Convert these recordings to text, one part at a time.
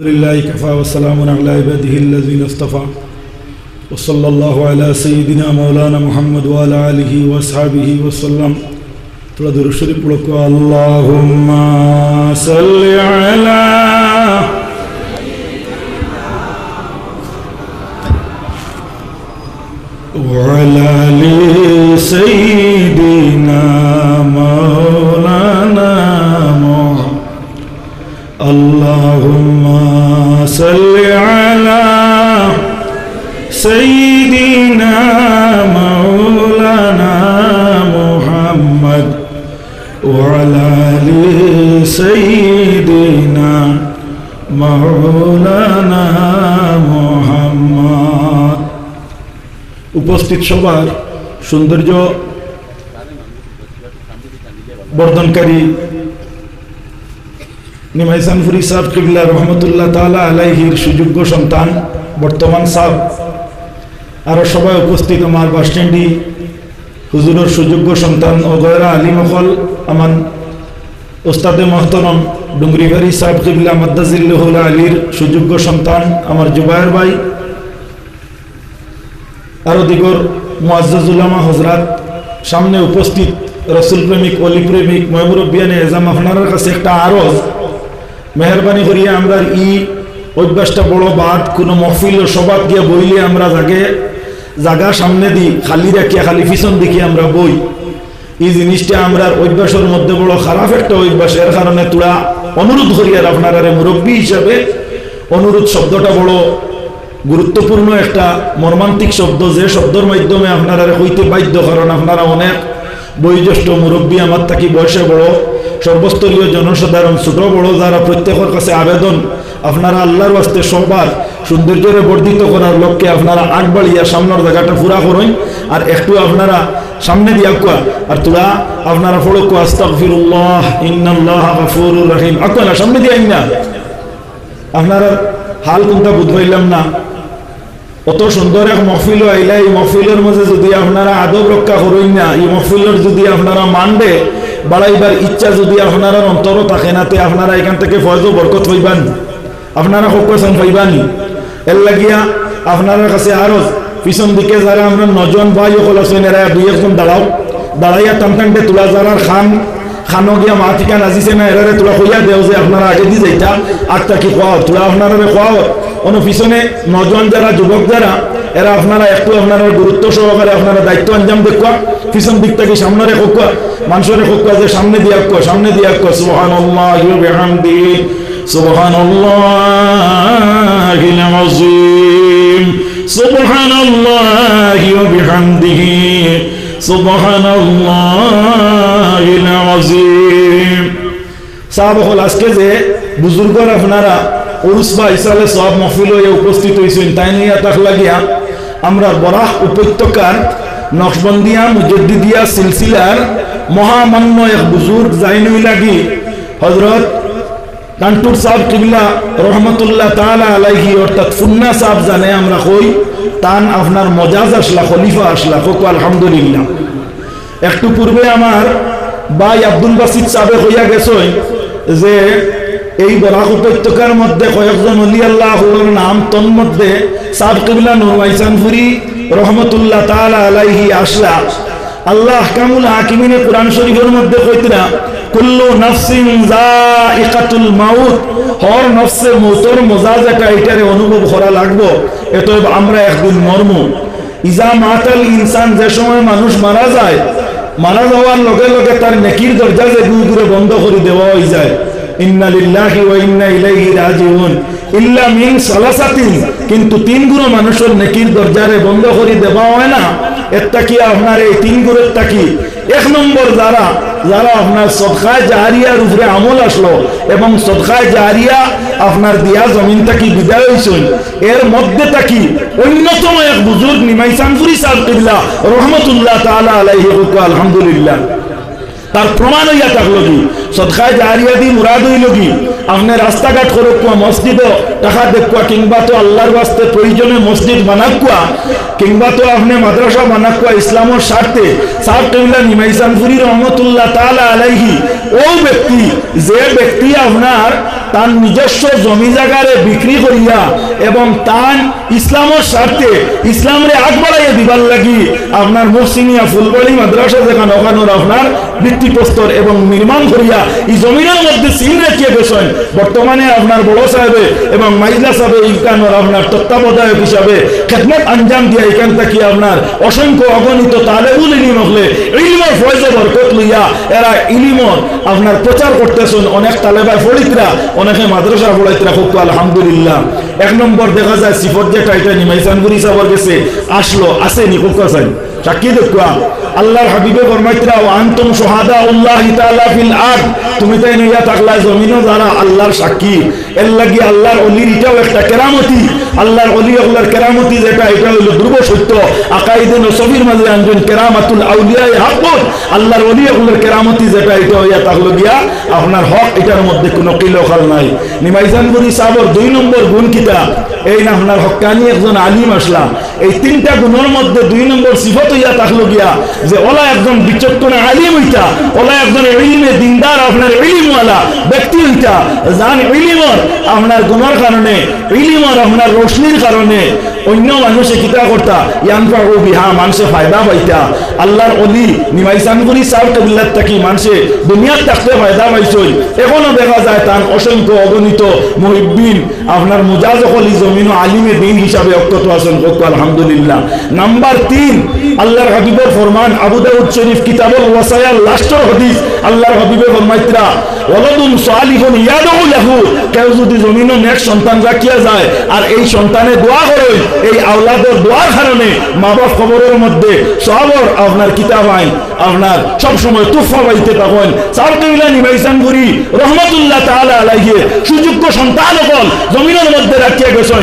الحمد لله كفى وسلام على عباده الذين اصطفى. وصلى الله على سيدنا مولانا محمد وعلى آله وأصحابه وسلم. تردر الشريف لك اللهم صل على وعلى آل سيدنا سيدنا مولانا محمد وعلى آل سيدنا مولانا محمد উপস্থিত সবার সৌন্দর্য বর্ধনকারী নিমাইসানফুরি সাহ কিবলা রহমতুল্লাহ তালা আলাইহির সুযোগ্য সন্তান বর্তমান সাহ আরও সবাই উপস্থিত আমার বাসস্ট্যান্ডি হুজুরের সুযোগ্য সন্তান ও গয়রা আলী মখল আমার ওস্তাদে মহতরম ডুঙ্গরিবাড়ি সাহ কিবলা মাদ্দাজিল্লাহুল আলীর সুযোগ্য সন্তান আমার জুবায়ের ভাই। আরও দিগর মুআজ্জাজুল্লামা হজরাত সামনে উপস্থিত রসুল প্রেমিক, অলি প্রেমিক মহবুরবিয়ানে এজাম আপনার কাছে একটা আরজ। মেহরবানি করিয়া আমরা ই অভ্যাসটা বড় বাদ, কোনো মহফিল সবাদ গিয়া বইলে আমরা জাগে। জাগা সামনে দিই খালি রাখিয়া খালি পিছন দিকে আমরা বই। এই জিনিসটা আমরা অভ্যাসের মধ্যে বড় খারাপ একটা অভ্যাস এর কারণে তোরা অনুরোধ করিয়ার আপনারা মুরব্বী হিসাবে, অনুরোধ শব্দটা বড় গুরুত্বপূর্ণ একটা মর্মান্তিক শব্দ, যে শব্দের মাধ্যমে আপনারা হইতে বাধ্য, কারণ আপনারা অনেক বয়োজ্যেষ্ঠ মুরব্বী, আমার থাকি বয়সে বড়। সর্বস্তরীয় জনসাধারণ ছোট বড় যারা প্রত্যেকের কাছে আবেদন, আপনারা আল্লাহর বাস্তে সবার সৌন্দর্যরে বর্ধিত করার লক্ষ্যে আপনারা আগ বাড়িয়া সামনের জায়গাটা পুরা করুন, আর একটু আপনারা সামনে দিয়া কুয়া, আর তোরা আপনারা ফলো কুয়া ইন্নাল্লাহ গাফুরুর আপনারা সামনে দিয়া না। আপনারা হাল কোনটা বুঝবাইলাম না। অত সুন্দর এক মহফিল আইলা, এই মহফিলের মাঝে যদি আপনারা আদব রক্ষা করুন না, এই মহফিলের যদি আপনারা মানবে বাড়াইবার ইচ্ছা যদি আপনারা অন্তর থাকে না, তে আপনারা এখান থেকে ফয়জ বরকত হইবান। আপনারা হোকেন হইবানি। এর লাগিয়া আপনার কাছে আরও পিছন দিকে যারা আমরা নজন ভাই সকল আছেন এরা দুই একজন দাঁড়াও। দাঁড়াইয়া টানটানটে তোলা যারা খান, খানো গিয়া মা ঠিকা নাজিছে না, এরারে তোলা কইয়া দেও যে আপনারা আগে দিয়ে যাইতা। আটটা কি খাওয়াও তোলা আপনারা খাওয়াও কোনো পিছনে নজন যারা, যুবক যারা এরা আপনারা একটু আপনারা গুরুত্ব সহকারে আপনারা দায়িত্ব আঞ্জাম দেখুয়া পিছন দিক থেকে সামনে রেখুকা মানুষের রেখুকা যে সামনে দিয়ে আঁকো সামনে দিয়ে আঁকো সুহান সুবহান সুবহান সুবহান সাহাবল আজকে যে বুজুর্গর আপনারা উরুস বা ইসালে সব মহফিল হয়ে উপস্থিত হয়েছেন তাই নিয়ে তাক লাগিয়া আমরা বরাহ উপত্যকার নকশবন্দিয়া, মুজদ্দিদিয়া, সিলসিলার মহামান্য এক বুজুর্গ জাইনুই লাগি হজরত কান্টুর সাহেব কিবলা রহমতুল্লাহ তালা আলাইহি, অর্থাৎ ফুন্না সাহেব জানে আমরা কই, তান আপনার মজাজ আসলা, খলিফা আসলা কোকো আলহামদুলিল্লাহ। একটু পূর্বে আমার ভাই আব্দুল বাসিদ সাহেব হইয়া গেছে যে এই বরাক উপত্যকার মধ্যে কয়েকজন অলি আল্লাহ নাম তন্মধ্যে সাহেব কিবলা নুরমাইসানফুরি রহমতুল্লাহ তালা আলাইহি আসলা। আল্লাহ কামুল হাকিমিনে কোরআন শরীফের মধ্যে কইতরা, কুল্লু নাফসিন যায়িকাতুল মাউত। হর নফসে মৌতর মজা যেটা, এটারে অনুভব করা লাগবো। এত আমরা একদিন মর্ম। ইজা মাতাল ইনসান যে সময় মানুষ মারা যায়, মারা যাওয়ার লগে লগে তার নেকির দরজা যে দূর দূরে বন্ধ করে দেওয়া হয়ে যায়। আপনার আমল আসলো এবং আপনার দিয়া জমিন থাকি বিদায় হয়েছেন এর মধ্যে থাকি অন্যতম এক বুজুর্গ কিবলা রহমতুল্লাহ আলহামদুলিল্লাহ। তার প্রমাণ হইয়া থাকল কি সৎকায় জাহারিয়া দি মুরাদ হইল কি আপনি রাস্তাঘাট করুকুয়া মসজিদও টাকা দেখুয়া কিংবা তো আল্লাহর বাস্তে প্রয়োজনে মসজিদ বানাকুয়া কিংবা তো আপনি মাদ্রাসা বানাকুয়া ইসলামের স্বার্থে নিমাইসানপুরি রহমতুল্লাহ তালা আলাইহি, ও ব্যক্তি, যে ব্যক্তি আপনার তার নিজস্ব জমি জায়গারে বিক্রি করিয়া এবং তার ইসলামের স্বার্থে ইসলামরে আগ বাড়াইয়া দিবার লাগি, আপনার মুসিনিয়া ফুলবাড়ি মাদ্রাসা যেখানে ওখানোর আপনার ভিত্তিপ্রস্তর এবং নির্মাণ করিয়া, এই জমিনের মধ্যে সিল রেখিয়ে গেছেন বর্তমানে আপনার বড় সাহেবে এবং মাইজলা সাহেবে ইনকানোর আপনার তত্ত্বাবধায়ক হিসাবে খেদমত আঞ্জাম দিয়া এখান থেকে আপনার অসংখ্য অগণিত তালেবুল ইলিম হলে ইলিমর ফয়জে বরকত লইয়া এরা ইলিমর আপনার প্রচার করতেছেন। অনেক তালেবাই ফরিদরা, অনেকে মাদ্রাসা পড়াইতরা খুব আলহামদুলিল্লাহ। এক নম্বর দেখা যায় সিফর যে টাইটা নিমাইসানগুরি সাহর গেছে, আসলো, আসেনি, খুব কাছে সাক্ষী দেখুয়া আল্লাহর হাবিবে ফরমাইতরা আনতুম সোহাদা উল্লাহ তাআলা ফিল আরদ। তুমি তাই নইয়া থাকলা জমিনও যারা আল্লাহর সাক্ষী। এর লাগি আল্লাহর অলির এটাও একটা কেরামতি। আল্লাহর অলি আল্লাহর কেরামতি যেটা, এটা হইল ধ্রুব সত্য। আকাইদে নসবির মাঝে আনবেন কেরামাতুল আউলিয়ায় হাকুন আল্লাহর অলি আল্লাহর কেরামতি যেটা, এটা হইয়া থাকল গিয়া, আপনার হক এটার মধ্যে কোনো কিলোখাল নাই। নিমাইজানগুরি সাবর দুই নম্বর গুণ কিতা এই না আপনার হকানি একজন আলিম আসলা। এই তিনটা গুণের মধ্যে দুই নম্বর সিফত হইয়া থাকল গিয়া যে ওলা একজন বিচক্ষণ আলিম হইতা, ওলা একজন ইলিমে দিনদার, আপনার ইলিমওয়ালা ব্যক্তি হইতা। যান ইলিমর আপনার গুণের কারণে, ইলিমর আপনার রোশনির কারণে অন্য মানুষে কিতা করতা ইয়ানফা ও বিহা, মানুষে ফায়দা পাইতা। আল্লাহর অলি নিমাইসান করি সাউ কবিল্লাত থাকি, মানুষে দুনিয়ার থাকতে ফায়দা পাইছই। এখনও দেখা যায় তার অসংখ্য অগণিত মহিবিন আপনার মুজাজ অলি জমিন আলিমে দিন হিসাবে অক্ত আছেন কক্ষ আলহামদুলিল্লাহ। নাম্বার তিন, আল্লাহর হাবিবের ফরমান, আবু দাউদ শরীফ কিতাবুল ওয়াসায়ার, লাস্টর হদিস, আল্লাহর হাবিবের ফরমাইত্রা, ওয়ালাদুন সালিহুন ইয়াদউ লাহু, কেউ যদি জমিনও নেক সন্তান রাখিয়া যায়, আর এই সন্তানে দোয়া করে, এই আওলাদের দোয়ার কারণে মা বাপ খবরের মধ্যে সবর আপনার কিতাব আইন, আপনার সব তুফা সুযোগ্য সন্তান জমিনের মধ্যে রাখিয়া গেছেন।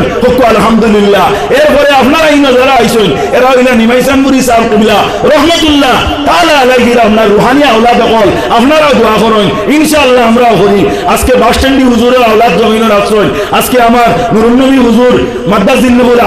আলহামদুলিল্লাহ। এরপরে আপনারা যারা এরা রহমতুল্লাহ আলাইহি আপনার আওলাদ হল আপনারাও দোয়া ইনশাআল্লাহ আমরাও করি। আজকে বাস স্ট্যান্ডি হুজুরের আওলাদ জমিনের আশ্রয়। আজকে আমার নুরুন্নবী হুজুর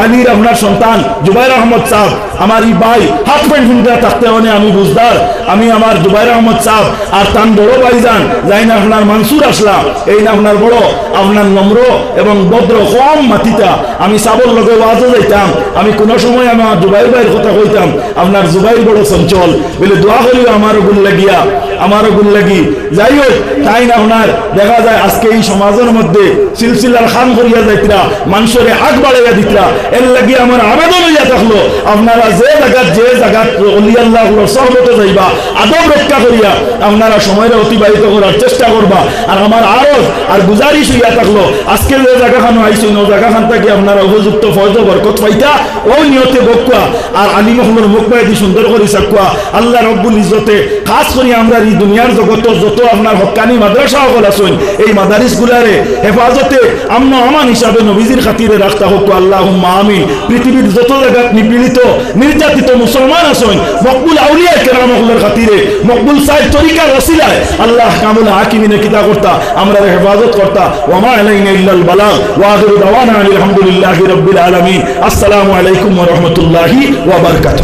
আলীর আপনার সন্তান, জুবাইর আহমদ সাহ, আমার এই ভাই, হাত প্যান্ট ফিনতে থাকতে মানে আমি বুঝদার। আমি আমার জুবাইর আহমদ সাহ আর তান বড় ভাই যান যাই না আপনার মানসুর আসলাম, এই না আপনার বড়, আপনার নম্র এবং ভদ্র কম মাতিতা আমি সাবর লগে ওয়াজও যাইতাম, আমি কোনো সময় আমার জুবাইর ভাইয়ের কথা কইতাম, আপনার জুবাইর বড় চঞ্চল, বলে দোয়া করিও আমারও গুণ লাগিয়া, আমারও গুণ লাগি। যাই হোক তাই না ওনার, দেখা যায় আজকে এই সমাজের মধ্যে সিলসিলার খান করিয়া যাইতরা, মানুষের আগ বাড়াইয়া দিতরা, এর লাগি আমার আবেদন হইয়া থাকল, আপনারা যে জায়গাত যে জায়গাত অলি আল্লাহ সহবতে যাইবা, আদব রক্ষা করিয়া, আপনারা সময়টা অতিবাহিত করার চেষ্টা করবা। আর আমার আরও আর গুজারিশ হইয়া থাকল, আজকে যে জায়গাখান আইসুন ও জায়গাখান থেকে আপনারা উপযুক্ত ফয়জ বরকত পাইতা ও নিয়তে বকুয়া আর আলী মহমদ মুখবাইদি সুন্দর করে চাকুয়া আল্লাহ রব্বুল ইজ্জতে, খাস করি আমরা এই দুনিয়ার জগত যত আপনার হকানি মাদ্রাসা সকল আছেন, এই মাদারিস গুলারে হেফাজতে আমন আমান হিসাবে নবীজির খাতিরে রাখতা হোক আল্লাহ আমিন। পৃথিবীর যত জায়গা নিপীড়িত, নির্যাতিত মুসলমান আছেন, মকবুল আউলিয়া কেরাম খাতিরে, মকবুল সাহেব তরিকার রসিলায় আল্লাহ কামুল হাকিমিনে কিতা করতা আমরা হেফাজত করতা। ওমা আলাইনা ইল্লাল বালাগ, ওয়া আখিরু দাওয়ানা আলহামদুলিল্লাহি রবিল আলমী আসসালামু আলাইকুম রহমতুল্লাহি ওবরকাত